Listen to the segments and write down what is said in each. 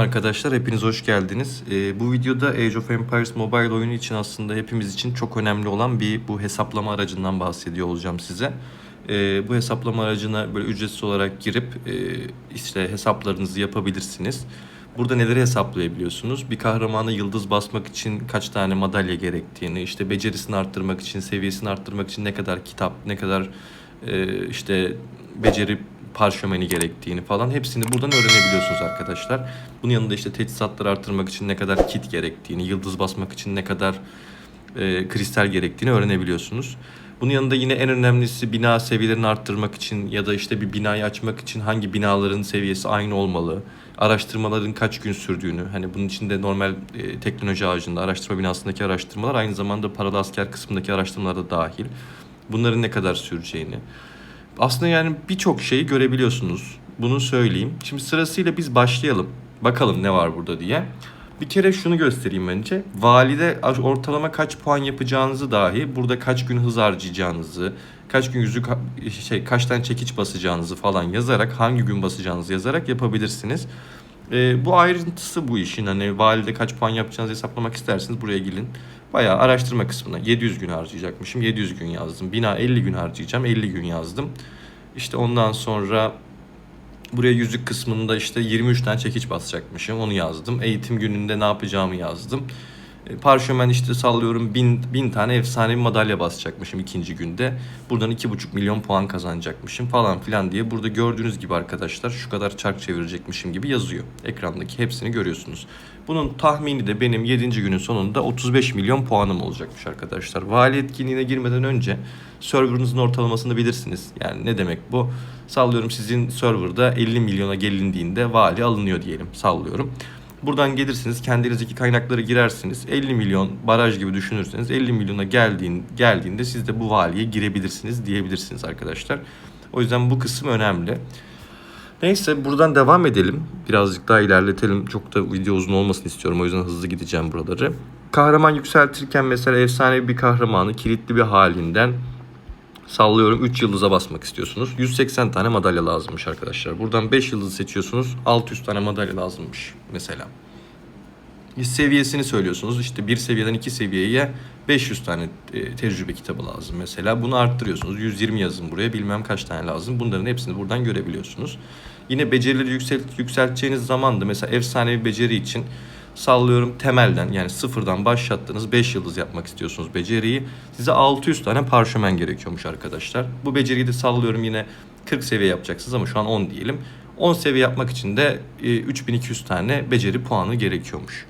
arkadaşlar, hepiniz hoş geldiniz. Ee, bu videoda Age of Empires Mobile oyunu için aslında hepimiz için çok önemli olan bir bu hesaplama aracından bahsediyor olacağım size. Ee, bu hesaplama aracına böyle ücretsiz olarak girip e, işte hesaplarınızı yapabilirsiniz. Burada neleri hesaplayabiliyorsunuz? Bir kahramana yıldız basmak için kaç tane madalya gerektiğini, işte becerisini arttırmak için, seviyesini arttırmak için ne kadar kitap, ne kadar e, işte beceri parşömeni gerektiğini falan hepsini buradan öğrenebiliyorsunuz arkadaşlar. Bunun yanında işte teçhizatları arttırmak için ne kadar kit gerektiğini, yıldız basmak için ne kadar e, kristal gerektiğini öğrenebiliyorsunuz. Bunun yanında yine en önemlisi bina seviyelerini arttırmak için ya da işte bir binayı açmak için hangi binaların seviyesi aynı olmalı, araştırmaların kaç gün sürdüğünü, hani bunun içinde normal e, teknoloji ağacında araştırma binasındaki araştırmalar aynı zamanda paralı asker kısmındaki araştırmalar da dahil. Bunların ne kadar süreceğini, aslında yani birçok şeyi görebiliyorsunuz. Bunu söyleyeyim. Şimdi sırasıyla biz başlayalım. Bakalım ne var burada diye. Bir kere şunu göstereyim önce. Valide ortalama kaç puan yapacağınızı dahi, burada kaç gün hız harcayacağınızı, kaç gün yüzük şey kaç tane çekiç basacağınızı falan yazarak, hangi gün basacağınızı yazarak yapabilirsiniz. Ee, bu ayrıntısı bu işin. Hani valide kaç puan yapacağınızı hesaplamak isterseniz buraya gelin. Bayağı araştırma kısmına 700 gün harcayacakmışım. 700 gün yazdım. Bina 50 gün harcayacağım. 50 gün yazdım. İşte ondan sonra buraya yüzük kısmında işte 23 tane çekiç basacakmışım. Onu yazdım. Eğitim gününde ne yapacağımı yazdım. E, Parşömen işte sallıyorum bin, bin tane efsane bir madalya basacakmışım ikinci günde. Buradan iki buçuk milyon puan kazanacakmışım falan filan diye. Burada gördüğünüz gibi arkadaşlar şu kadar çark çevirecekmişim gibi yazıyor. Ekrandaki hepsini görüyorsunuz. Bunun tahmini de benim 7. günün sonunda 35 milyon puanım olacakmış arkadaşlar. Vali etkinliğine girmeden önce serverınızın ortalamasını bilirsiniz. Yani ne demek bu? Sallıyorum sizin serverda 50 milyona gelindiğinde vali alınıyor diyelim. Sallıyorum. Buradan gelirsiniz kendinizdeki kaynakları girersiniz. 50 milyon baraj gibi düşünürseniz 50 milyona geldiğin, geldiğinde siz de bu valiye girebilirsiniz diyebilirsiniz arkadaşlar. O yüzden bu kısım önemli. Neyse buradan devam edelim. Birazcık daha ilerletelim. Çok da video uzun olmasını istiyorum. O yüzden hızlı gideceğim buraları. Kahraman yükseltirken mesela efsane bir kahramanı kilitli bir halinden sallıyorum 3 yıldıza basmak istiyorsunuz. 180 tane madalya lazımmış arkadaşlar. Buradan 5 yıldız seçiyorsunuz. 600 tane madalya lazımmış mesela. Seviyesini söylüyorsunuz. İşte bir seviyeden iki seviyeye 500 tane e, tecrübe kitabı lazım mesela. Bunu arttırıyorsunuz. 120 yazın buraya bilmem kaç tane lazım. Bunların hepsini buradan görebiliyorsunuz. Yine becerileri yükselt, yükselteceğiniz zaman da mesela efsane bir beceri için sallıyorum temelden yani sıfırdan başlattınız 5 yıldız yapmak istiyorsunuz beceriyi. Size 600 tane parşömen gerekiyormuş arkadaşlar. Bu beceriyi de sallıyorum yine 40 seviye yapacaksınız ama şu an 10 diyelim. 10 seviye yapmak için de e, 3200 tane beceri puanı gerekiyormuş.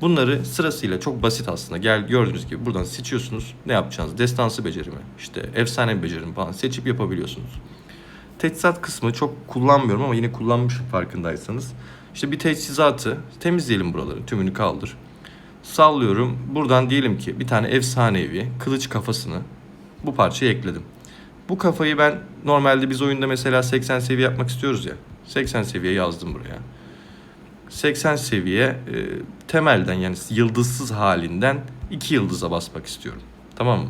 Bunları sırasıyla çok basit aslında. Gel gördüğünüz gibi buradan seçiyorsunuz. Ne yapacağınız? Destansı beceri mi? İşte efsane bir beceri mi falan seçip yapabiliyorsunuz. Teçhizat kısmı çok kullanmıyorum ama yine kullanmışım farkındaysanız. İşte bir teçhizatı temizleyelim buraları. Tümünü kaldır. Sallıyorum. Buradan diyelim ki bir tane efsanevi kılıç kafasını bu parçaya ekledim. Bu kafayı ben normalde biz oyunda mesela 80 seviye yapmak istiyoruz ya. 80 seviye yazdım buraya. 80 seviye e, temelden yani yıldızsız halinden 2 yıldıza basmak istiyorum. Tamam mı?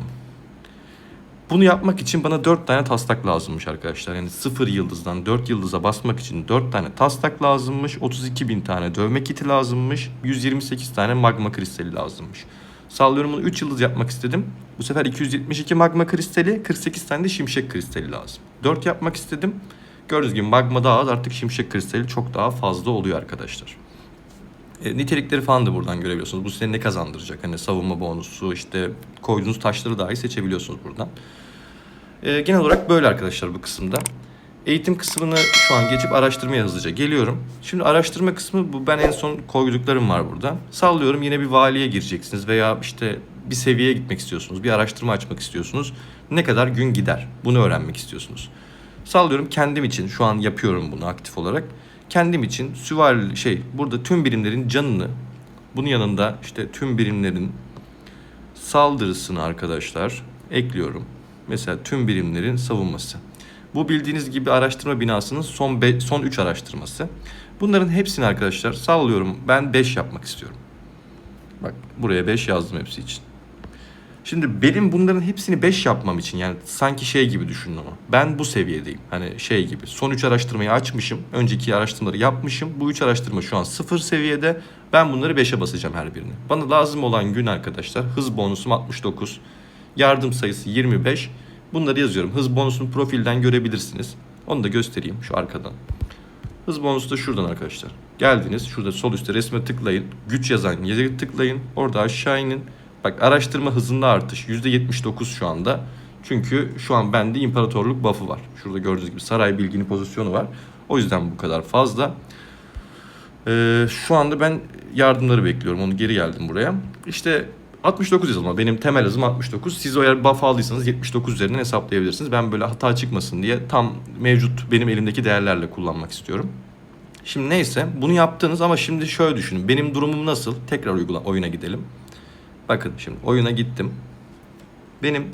Bunu yapmak için bana 4 tane taslak lazımmış arkadaşlar. Yani 0 yıldızdan 4 yıldıza basmak için 4 tane taslak lazımmış. 32 bin tane dövme kiti lazımmış. 128 tane magma kristali lazımmış. Sallıyorum bunu 3 yıldız yapmak istedim. Bu sefer 272 magma kristali, 48 tane de şimşek kristali lazım. 4 yapmak istedim. Gördüğünüz gibi magma daha az artık şimşek kristali çok daha fazla oluyor arkadaşlar. E, nitelikleri falan da buradan görebiliyorsunuz. Bu size ne kazandıracak? Hani savunma bonusu, işte koyduğunuz taşları dahi seçebiliyorsunuz buradan. E, genel olarak böyle arkadaşlar bu kısımda. Eğitim kısmını şu an geçip araştırmaya hızlıca geliyorum. Şimdi araştırma kısmı bu ben en son koyduklarım var burada. Sallıyorum yine bir valiye gireceksiniz veya işte bir seviyeye gitmek istiyorsunuz. Bir araştırma açmak istiyorsunuz. Ne kadar gün gider? Bunu öğrenmek istiyorsunuz. Sallıyorum kendim için şu an yapıyorum bunu aktif olarak. Kendim için süvari şey burada tüm birimlerin canını bunun yanında işte tüm birimlerin saldırısını arkadaşlar ekliyorum. Mesela tüm birimlerin savunması. Bu bildiğiniz gibi araştırma binasının son be, son 3 araştırması. Bunların hepsini arkadaşlar sallıyorum. Ben 5 yapmak istiyorum. Bak buraya 5 yazdım hepsi için. Şimdi benim bunların hepsini 5 yapmam için yani sanki şey gibi düşünün ama. Ben bu seviyedeyim. Hani şey gibi. Son 3 araştırmayı açmışım. Önceki araştırmaları yapmışım. Bu 3 araştırma şu an 0 seviyede. Ben bunları 5'e basacağım her birini. Bana lazım olan gün arkadaşlar hız bonusum 69. Yardım sayısı 25. Bunları yazıyorum. Hız bonusunu profilden görebilirsiniz. Onu da göstereyim şu arkadan. Hız bonusu da şuradan arkadaşlar. Geldiniz. Şurada sol üstte resme tıklayın. Güç yazan yere tıklayın. Orada aşağı inin. Bak araştırma hızında artış. %79 şu anda. Çünkü şu an bende imparatorluk buff'ı var. Şurada gördüğünüz gibi saray bilgini pozisyonu var. O yüzden bu kadar fazla. Ee, şu anda ben yardımları bekliyorum. Onu geri geldim buraya. İşte 69 yazılma. Benim temel hızım 69. Siz eğer buff aldıysanız 79 üzerinden hesaplayabilirsiniz. Ben böyle hata çıkmasın diye tam mevcut benim elimdeki değerlerle kullanmak istiyorum. Şimdi neyse bunu yaptınız ama şimdi şöyle düşünün. Benim durumum nasıl? Tekrar uygula oyuna gidelim. Bakın şimdi oyuna gittim. Benim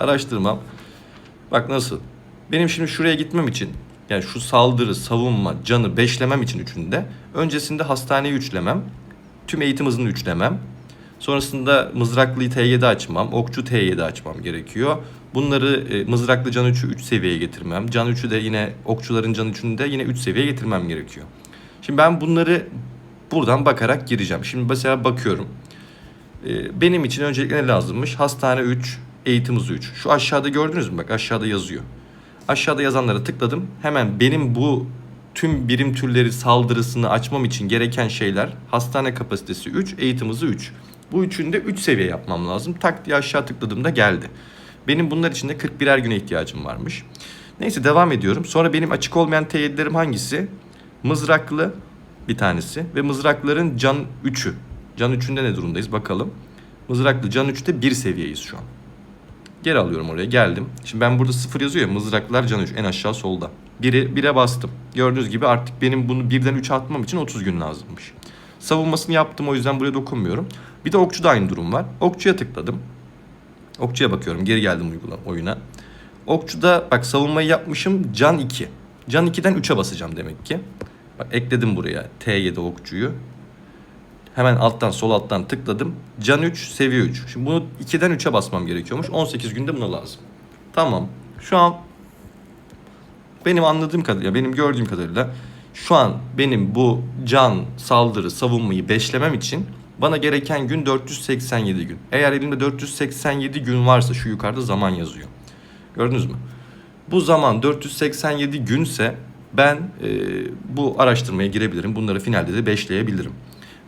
araştırmam bak nasıl? Benim şimdi şuraya gitmem için yani şu saldırı, savunma, canı beşlemem için üçünde öncesinde hastaneyi üçlemem, tüm eğitim hızını üçlemem. Sonrasında mızraklıyı T7 açmam, okçu T7 açmam gerekiyor. Bunları e, mızraklı can 3'ü 3 seviyeye getirmem. Can 3'ü de yine okçuların can 3'ünü de yine 3 seviyeye getirmem gerekiyor. Şimdi ben bunları buradan bakarak gireceğim. Şimdi mesela bakıyorum. Ee, benim için öncelikle ne lazımmış? Hastane 3, eğitim hızı 3. Şu aşağıda gördünüz mü? Bak aşağıda yazıyor. Aşağıda yazanlara tıkladım. Hemen benim bu tüm birim türleri saldırısını açmam için gereken şeyler hastane kapasitesi 3, eğitim hızı 3. Bu üçünde 3 seviye yapmam lazım. Tak diye aşağı tıkladığımda geldi. Benim bunlar için de 41'er güne ihtiyacım varmış. Neyse devam ediyorum. Sonra benim açık olmayan T7'lerim hangisi? Mızraklı bir tanesi ve mızrakların can 3'ü. Can 3'ünde ne durumdayız bakalım. Mızraklı can 3'te 1 seviyeyiz şu an. Geri alıyorum oraya geldim. Şimdi ben burada 0 yazıyor ya mızraklar can 3 en aşağı solda. 1'e 1'e bastım. Gördüğünüz gibi artık benim bunu 1'den 3'e atmam için 30 gün lazımmış. Savunmasını yaptım o yüzden buraya dokunmuyorum. Bir de okçuda aynı durum var. Okçuya tıkladım. Okçuya bakıyorum. Geri geldim uygula oyuna. Okçuda bak savunmayı yapmışım can 2. Can 2'den 3'e basacağım demek ki. Bak ekledim buraya T7 okçuyu. Hemen alttan sol alttan tıkladım. Can 3 seviye 3. Şimdi bunu 2'den 3'e basmam gerekiyormuş. 18 günde buna lazım. Tamam. Şu an benim anladığım kadarıyla, benim gördüğüm kadarıyla şu an benim bu can, saldırı, savunmayı beşlemem için bana gereken gün 487 gün. Eğer elimde 487 gün varsa şu yukarıda zaman yazıyor. Gördünüz mü? Bu zaman 487 günse ben e, bu araştırmaya girebilirim. Bunları finalde de beşleyebilirim.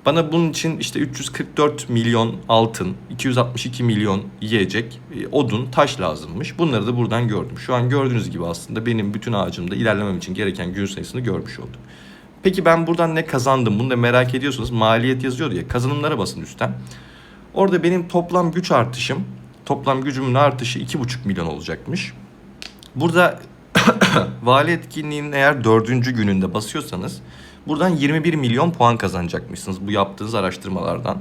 Bana bunun için işte 344 milyon altın, 262 milyon yiyecek, e, odun, taş lazımmış. Bunları da buradan gördüm. Şu an gördüğünüz gibi aslında benim bütün ağacımda ilerlemem için gereken gün sayısını görmüş oldum. Peki ben buradan ne kazandım? Bunu da merak ediyorsunuz. Maliyet yazıyor diye. Kazanımlara basın üstten. Orada benim toplam güç artışım, toplam gücümün artışı 2,5 milyon olacakmış. Burada vali etkinliğinin eğer dördüncü gününde basıyorsanız buradan 21 milyon puan kazanacakmışsınız bu yaptığınız araştırmalardan.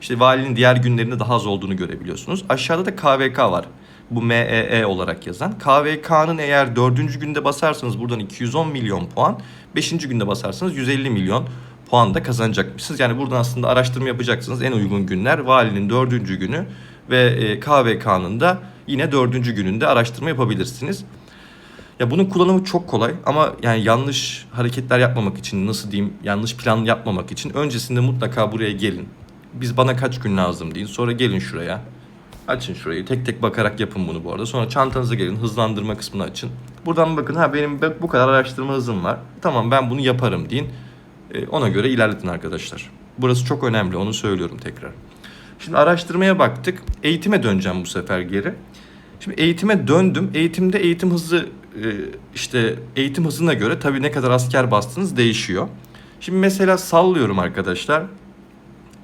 İşte valinin diğer günlerinde daha az olduğunu görebiliyorsunuz. Aşağıda da KVK var. Bu MEE olarak yazan. KVK'nın eğer dördüncü günde basarsanız buradan 210 milyon puan. Beşinci günde basarsanız 150 milyon puan da kazanacakmışsınız. Yani buradan aslında araştırma yapacaksınız. En uygun günler valinin dördüncü günü ve e, KVK'nın da yine dördüncü gününde araştırma yapabilirsiniz. Ya bunun kullanımı çok kolay ama yani yanlış hareketler yapmamak için nasıl diyeyim yanlış plan yapmamak için öncesinde mutlaka buraya gelin. Biz bana kaç gün lazım deyin. Sonra gelin şuraya. Açın şurayı. Tek tek bakarak yapın bunu bu arada. Sonra çantanıza gelin. Hızlandırma kısmını açın. Buradan bakın ha benim bu kadar araştırma hızım var. Tamam ben bunu yaparım deyin. E, ona göre ilerletin arkadaşlar. Burası çok önemli. Onu söylüyorum tekrar. Şimdi araştırmaya baktık. Eğitime döneceğim bu sefer geri. Şimdi eğitime döndüm. Eğitimde eğitim hızı işte eğitim hızına göre tabii ne kadar asker bastınız değişiyor. Şimdi mesela sallıyorum arkadaşlar.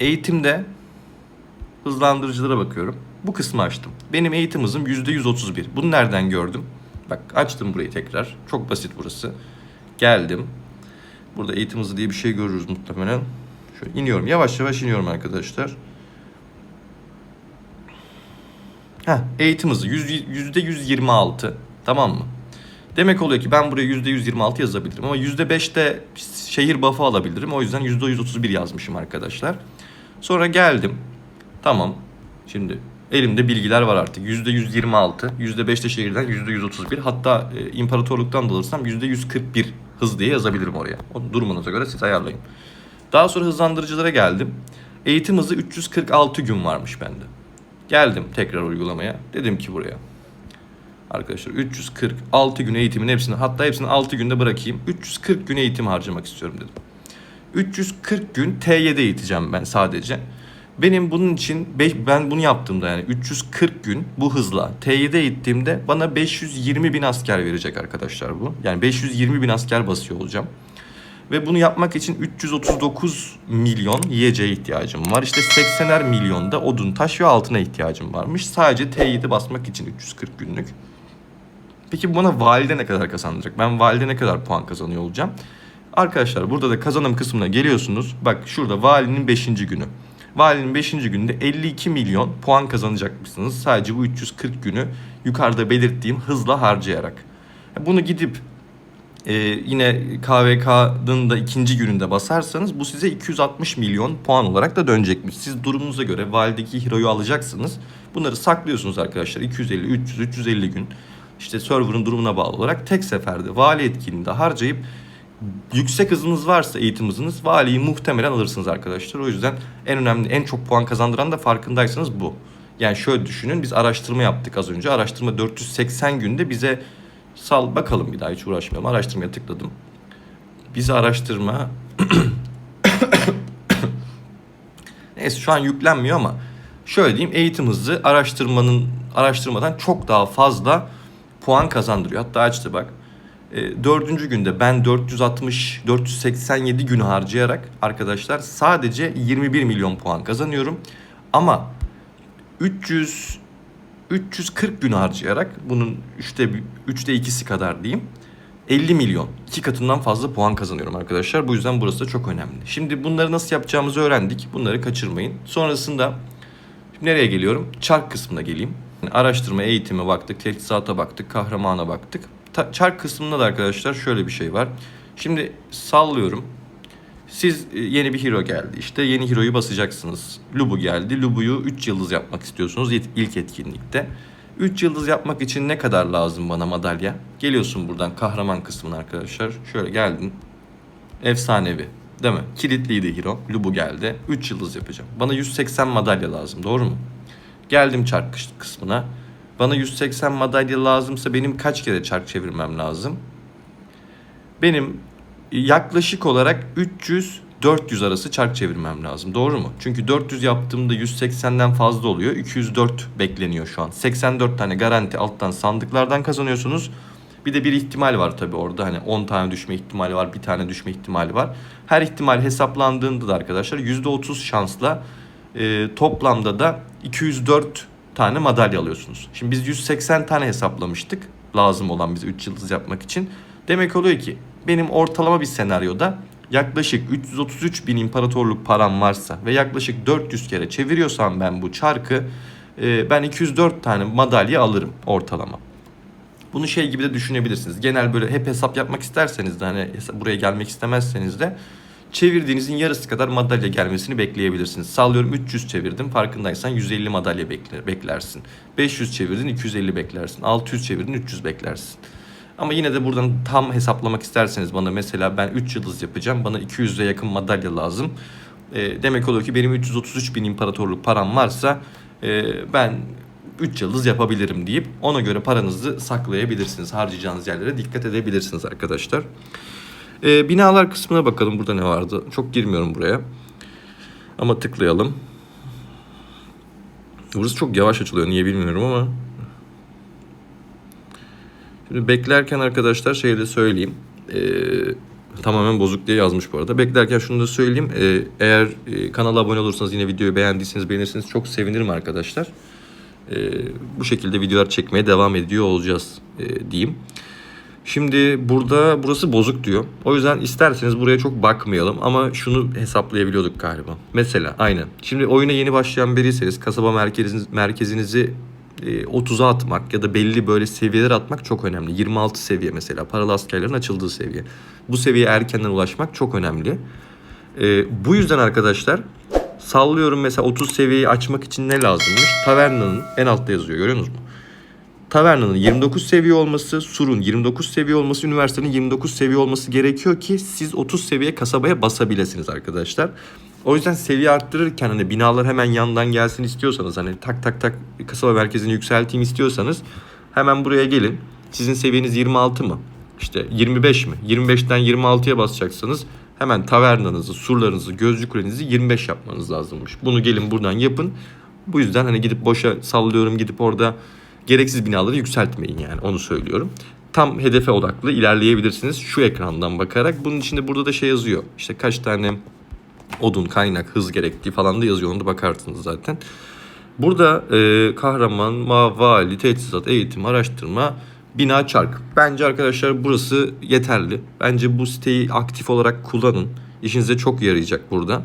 Eğitimde hızlandırıcılara bakıyorum. Bu kısmı açtım. Benim eğitim hızım %131. Bunu nereden gördüm? Bak açtım burayı tekrar. Çok basit burası. Geldim. Burada eğitim hızı diye bir şey görürüz muhtemelen. Şöyle iniyorum. Yavaş yavaş iniyorum arkadaşlar. Heh, eğitim hızı yüzde 126. Tamam mı? Demek oluyor ki ben buraya %126 yazabilirim ama %5'te şehir buff'ı alabilirim. O yüzden %131 yazmışım arkadaşlar. Sonra geldim. Tamam. Şimdi elimde bilgiler var artık. %126, %5 de şehirden %131. Hatta e, imparatorluktan da alırsam %141 hız diye yazabilirim oraya. O durumunuza göre siz ayarlayın. Daha sonra hızlandırıcılara geldim. Eğitim hızı 346 gün varmış bende. Geldim tekrar uygulamaya. Dedim ki buraya. Arkadaşlar 346 gün eğitimin hepsini hatta hepsini 6 günde bırakayım. 340 gün eğitim harcamak istiyorum dedim. 340 gün T7 eğiteceğim ben sadece. Benim bunun için be- ben bunu yaptığımda yani 340 gün bu hızla T7 eğittiğimde bana 520 bin asker verecek arkadaşlar bu. Yani 520 bin asker basıyor olacağım. Ve bunu yapmak için 339 milyon yiyeceğe ihtiyacım var. İşte 80'er milyonda odun, taş ve altına ihtiyacım varmış. Sadece T7 basmak için 340 günlük. Peki bana valide ne kadar kazandıracak? Ben valide ne kadar puan kazanıyor olacağım? Arkadaşlar burada da kazanım kısmına geliyorsunuz. Bak şurada valinin 5. günü. Valinin 5. günde 52 milyon puan kazanacakmışsınız. Sadece bu 340 günü yukarıda belirttiğim hızla harcayarak. Bunu gidip e, yine KVK'nın da ikinci gününde basarsanız bu size 260 milyon puan olarak da dönecekmiş. Siz durumunuza göre valideki hero'yu alacaksınız. Bunları saklıyorsunuz arkadaşlar. 250, 300, 350 gün. İşte server'ın durumuna bağlı olarak tek seferde vali etkinliğinde harcayıp yüksek hızınız varsa eğitim hızınız valiyi muhtemelen alırsınız arkadaşlar. O yüzden en önemli en çok puan kazandıran da farkındaysanız bu. Yani şöyle düşünün biz araştırma yaptık az önce. Araştırma 480 günde bize sal bakalım bir daha hiç uğraşmayalım. Araştırmaya tıkladım. Bize araştırma Neyse şu an yüklenmiyor ama şöyle diyeyim eğitim hızı araştırmanın araştırmadan çok daha fazla puan kazandırıyor. Hatta açtı bak. E, dördüncü günde ben 460 487 gün harcayarak arkadaşlar sadece 21 milyon puan kazanıyorum. Ama 300 340 gün harcayarak bunun üçte üçte ikisi kadar diyeyim. 50 milyon, iki katından fazla puan kazanıyorum arkadaşlar. Bu yüzden burası da çok önemli. Şimdi bunları nasıl yapacağımızı öğrendik. Bunları kaçırmayın. Sonrasında şimdi nereye geliyorum? Çark kısmına geleyim. Yani araştırma, eğitime baktık, teçhizata baktık, kahramana baktık. Ta- çark kısmında da arkadaşlar şöyle bir şey var. Şimdi sallıyorum. Siz e, yeni bir hero geldi. İşte yeni hero'yu basacaksınız. Lubu geldi. Lubu'yu 3 yıldız yapmak istiyorsunuz ilk etkinlikte. 3 yıldız yapmak için ne kadar lazım bana madalya? Geliyorsun buradan kahraman kısmına arkadaşlar. Şöyle geldin. Efsanevi. Değil mi? Kilitliydi hero. Lubu geldi. 3 yıldız yapacağım. Bana 180 madalya lazım. Doğru mu? Geldim çark kıs- kısmına. Bana 180 madalya lazımsa benim kaç kere çark çevirmem lazım? Benim yaklaşık olarak 300-400 arası çark çevirmem lazım. Doğru mu? Çünkü 400 yaptığımda 180'den fazla oluyor. 204 bekleniyor şu an. 84 tane garanti alttan sandıklardan kazanıyorsunuz. Bir de bir ihtimal var tabii orada. Hani 10 tane düşme ihtimali var, bir tane düşme ihtimali var. Her ihtimal hesaplandığında da arkadaşlar %30 şansla e, toplamda da 204 tane madalya alıyorsunuz. Şimdi biz 180 tane hesaplamıştık lazım olan bize 3 yıldız yapmak için. Demek oluyor ki benim ortalama bir senaryoda yaklaşık 333 bin imparatorluk param varsa ve yaklaşık 400 kere çeviriyorsam ben bu çarkı e, ben 204 tane madalya alırım ortalama. Bunu şey gibi de düşünebilirsiniz. Genel böyle hep hesap yapmak isterseniz de hani buraya gelmek istemezseniz de çevirdiğinizin yarısı kadar madalya gelmesini bekleyebilirsiniz. Sallıyorum 300 çevirdim farkındaysan 150 madalya bekler, beklersin. 500 çevirdin 250 beklersin. 600 çevirdin 300 beklersin. Ama yine de buradan tam hesaplamak isterseniz bana mesela ben 3 yıldız yapacağım. Bana 200'e yakın madalya lazım. E, demek oluyor ki benim 333 bin imparatorluk param varsa e, ben 3 yıldız yapabilirim deyip ona göre paranızı saklayabilirsiniz. Harcayacağınız yerlere dikkat edebilirsiniz arkadaşlar. E, binalar kısmına bakalım burada ne vardı. Çok girmiyorum buraya. Ama tıklayalım. Burası çok yavaş açılıyor niye bilmiyorum ama. Şimdi beklerken arkadaşlar şey de söyleyeyim. Ee, tamamen bozuk diye yazmış bu arada. Beklerken şunu da söyleyeyim. Ee, eğer e, kanala abone olursanız yine videoyu beğendiyseniz beğenirseniz çok sevinirim arkadaşlar. Ee, bu şekilde videolar çekmeye devam ediyor olacağız e, diyeyim. Şimdi burada burası bozuk diyor. O yüzden isterseniz buraya çok bakmayalım ama şunu hesaplayabiliyorduk galiba. Mesela aynen. Şimdi oyuna yeni başlayan biriyseniz kasaba merkeziniz, merkezinizi e, 30'a atmak ya da belli böyle seviyeler atmak çok önemli. 26 seviye mesela paralı askerlerin açıldığı seviye. Bu seviyeye erkenden ulaşmak çok önemli. E, bu yüzden arkadaşlar Sallıyorum mesela 30 seviyeyi açmak için ne lazımmış? Tavernanın en altta yazıyor görüyorsunuz mu? Tavernanın 29 seviye olması, Sur'un 29 seviye olması, üniversitenin 29 seviye olması gerekiyor ki siz 30 seviye kasabaya basabilirsiniz arkadaşlar. O yüzden seviye arttırırken hani binalar hemen yandan gelsin istiyorsanız hani tak tak tak kasaba merkezini yükselteyim istiyorsanız hemen buraya gelin. Sizin seviyeniz 26 mı? İşte 25 mi? 25'ten 26'ya basacaksınız. Hemen tavernanızı, surlarınızı, gözcü kulenizi 25 yapmanız lazımmış. Bunu gelin buradan yapın. Bu yüzden hani gidip boşa sallıyorum gidip orada gereksiz binaları yükseltmeyin yani onu söylüyorum. Tam hedefe odaklı ilerleyebilirsiniz şu ekrandan bakarak. Bunun içinde burada da şey yazıyor. İşte kaç tane odun, kaynak, hız gerektiği falan da yazıyor. Onu da bakarsınız zaten. Burada e, kahraman, ma, vali, teçhizat, eğitim, araştırma, bina, çark. Bence arkadaşlar burası yeterli. Bence bu siteyi aktif olarak kullanın. İşinize çok yarayacak burada.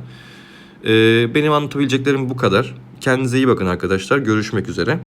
E, benim anlatabileceklerim bu kadar. Kendinize iyi bakın arkadaşlar. Görüşmek üzere.